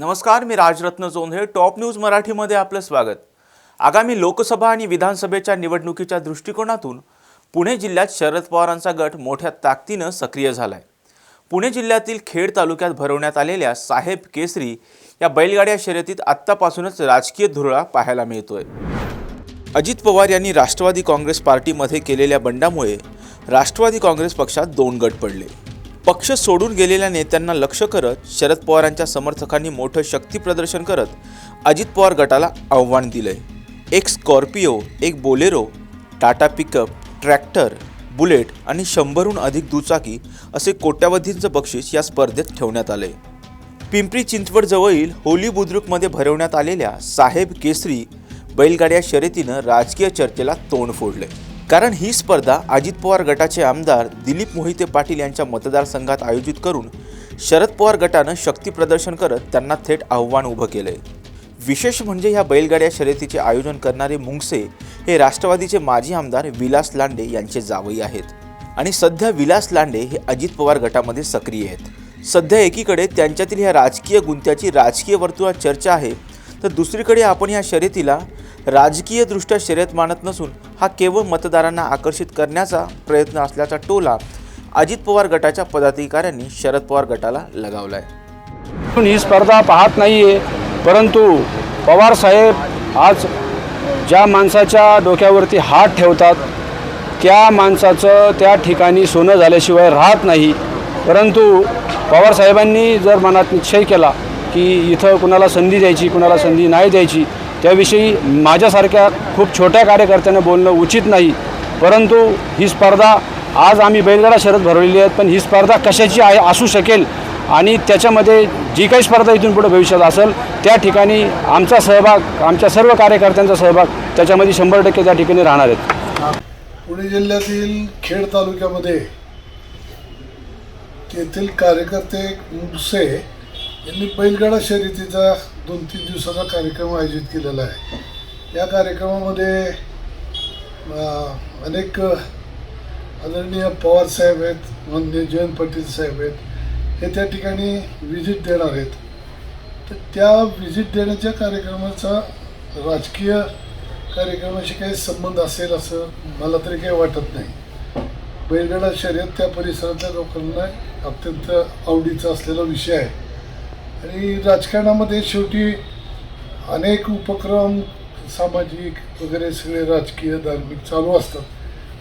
नमस्कार मी Rajratna Jondhale. Top news मराठीमध्ये आपलं स्वागत. आगामी लोकसभा आणि विधानसभेच्या निवडणुकीच्या दृष्टिकोनातून पुणे जिल्ह्यात शरद पवारांचा गट मोठ्या ताकदीनं सक्रिय झाला आहे पुणे जिल्ह्यातील खेड तालुक्यात भरवण्यात आलेल्या साहेब केसरी या बैलगाड्या शर्यतीत आत्तापासूनच राजकीय धुरळा पाहायला मिळतोय. अजित पवार यांनी राष्ट्रवादी काँग्रेस पार्टीमध्ये केलेल्या बंडामुळे राष्ट्रवादी काँग्रेस पक्षात दोन गट पडले. पक्ष सोडून गेलेल्या नेत्यांना लक्ष करत शरद पवारांच्या समर्थकांनी मोठं शक्ती प्रदर्शन करत अजित पवार गटाला आव्हान दिलंय. एक स्कॉर्पिओ एक Bolero Tata pickup tractor Bullet आणि शंभरहून अधिक दुचाकी असे कोट्यावधींचं बक्षीस या स्पर्धेत ठेवण्यात आले. पिंपरी चिंचवडजवळील होली बुद्रुकमध्ये भरवण्यात आलेल्या साहेब केसरी बैलगाड्या शर्यतीनं राजकीय चर्चेला तोंड फोडले कारण ही स्पर्धा अजित पवार गटाचे आमदार दिलीप मोहिते पाटील यांच्या मतदारसंघात आयोजित करून शरद पवार गटानं शक्ती प्रदर्शन करत त्यांना थेट आव्हान उभं केलंय. विशेष म्हणजे ह्या बैलगाड्या शर्यतीचे आयोजन करणारे मुंगसे हे राष्ट्रवादीचे माजी आमदार विलास लांडे यांचे जावई आहेत. आणि सध्या विलास लांडे हे अजित पवार गटामध्ये सक्रिय आहेत. सध्या एकीकडे त्यांच्यातील ह्या राजकीय गुंत्याची राजकीय वर्तुळात चर्चा आहे तर दुसरीकडे आपण या शर्यतीला राजकीयदृष्ट्या शर्यत मानत नसून हा केवळ मतदारांना आकर्षित करण्याचा प्रयत्न असल्याचा टोला अजित पवार गटाच्या पदाधिकाऱ्यांनी शरद पवार गटाला लगावला आहे ही स्पर्धा पाहत नाही आहे परंतु पवार साहेब आज ज्या माणसाच्या डोक्यावरती हात ठेवतात त्या माणसाचं त्या ठिकाणी सोनं झाल्याशिवाय राहत नाही. परंतु पवार साहेबांनी जर मनात निश्चय केला की इथं कुणाला संधी द्यायची कुणाला संधी नाही द्यायची त्याविषयी माझ्यासारख्या खूप छोट्या कार्यकर्त्यांना बोलणं उचित नाही. परंतु ही स्पर्धा आज आम्ही बैलगाडा शरद भरवलेली आहेत पण ही स्पर्धा कशाची आहे असू शकेल आणि त्याच्यामध्ये जी काही स्पर्धा इथून पुढे भविष्यात असेल त्या ठिकाणी आमचा सहभाग आमच्या सर्व कार्यकर्त्यांचा सहभाग त्याच्यामध्ये शंभर टक्के त्या ठिकाणी राहणार आहेत. पुणे जिल्ह्यातील खेड तालुक्यामध्ये तेथील कार्यकर्ते मुसे यांनी बैलगाडा शर्यतीचा दोन तीन दिवसाचा कार्यक्रम आयोजित केलेला आहे. या कार्यक्रमामध्ये अनेक आदरणीय पवार साहेब आहेत माननीय जयंत पाटील साहेब आहेत. हे त्या ठिकाणी व्हिजिट देणार आहेत. तर त्या व्हिजिट देण्याच्या कार्यक्रमाचा राजकीय कार्यक्रमाशी काही संबंध असेल असं मला तरी काही वाटत नाही. बैलगाडा शर्यत त्या परिसरातल्या लोकांना अत्यंत आवडीचा असलेला विषय आहे. आणि राजकारणामध्ये शेवटी अनेक उपक्रम सामाजिक वगैरे सगळे राजकीय धार्मिक चालू असतात.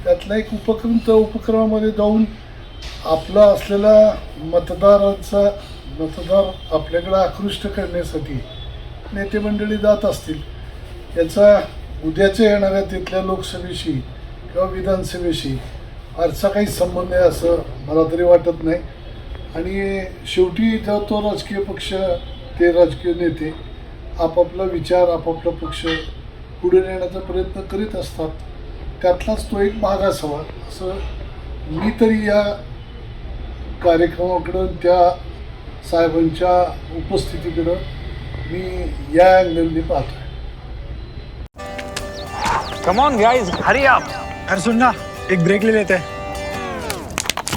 त्यातला एक उपक्रम त्या उपक्रमामध्ये जाऊन आपला असलेला मतदारांचा मतदार आपल्याकडे आकृष्ट करण्यासाठी नेते मंडळी जात असतील. याचा उद्याच्या येणाऱ्या तिथल्या लोकसभेशी किंवा विधानसभेशी फारसा काही संबंध आहे असं मला तरी वाटत नाही. आणि शेवटी जेव्हा तो राजकीय पक्ष ते राजकीय नेते आपापला विचार आपापला पक्ष पुढे नेण्याचा प्रयत्न करीत असतात. त्यातलाच तो एक भाग असावा. असं मी तरी या कार्यक्रमाकडं त्या साहेबांच्या उपस्थितीकडं मी या अँगलने पाहतो come on guys hurry up अरे सुन ना एक ब्रेक ले लेते. हैं